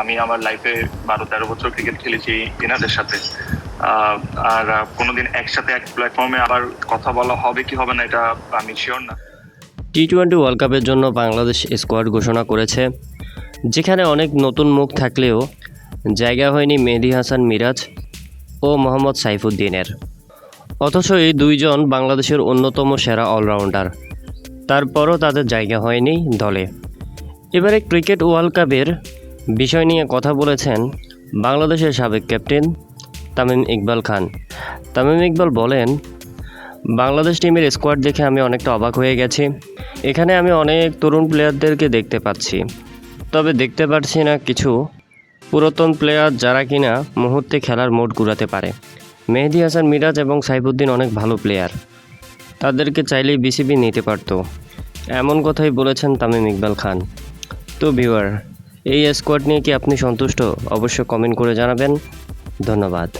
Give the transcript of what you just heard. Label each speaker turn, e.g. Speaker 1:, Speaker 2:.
Speaker 1: আমি আমার লাইফে বারো, তেরো বছর ক্রিকেট খেলেছি এনাদের সাথে। আর কোনোদিন একসাথে এক প্ল্যাটফর্মে আবার কথা বলা হবে কি হবে না এটা আমি শিওর না।
Speaker 2: টি টোয়েন্টি ওয়ার্ল্ড কাপের জন্য বাংলাদেশ স্কোয়াড ঘোষণা করেছে, যেখানে অনেক নতুন মুখ থাকলেও জায়গা হয়নি মেহেদি হাসান মিরাজ ও মোহাম্মদ সাইফুদ্দিনের। অথচ এই দুইজন বাংলাদেশের অন্যতম সেরা অলরাউন্ডার তারপরও তাদের জায়গা হয়নি দলে। এবারে ক্রিকেট ওয়ার্ল্ড কাপের বিষয় নিয়ে কথা বলেছেন বাংলাদেশের সাবেক ক্যাপ্টেন তামিম ইকবাল খান। তামিম ইকবাল বলেন, বাংলাদেশ টিমের স্কোয়াড দেখে আমি অনেকটা অবাক হয়ে গেছি। এখানে আমি অনেক তরুণ প্লেয়ারদেরকে দেখতে পাচ্ছি। তবে দেখতে পাচ্ছি না কিছু পুরাতন প্লেয়ার যারা কিনা মুহূর্তে খেলার মোড ঘুরাতে পারে। মেহেদি হাসান, মিরাজ এবং সাইফুদ্দিন অনেক ভালো প্লেয়ার। তাদেরকে চাইলেই বিসিবি নিতে পারতো। এমন কথাই বলেছেন তামিম ইকবাল খান। তো ভিউয়ার এই স্কোয়াড নিয়ে কি আপনি সন্তুষ্ট? অবশ্যই কমেন্ট করে জানাবেন। ধন্যবাদ।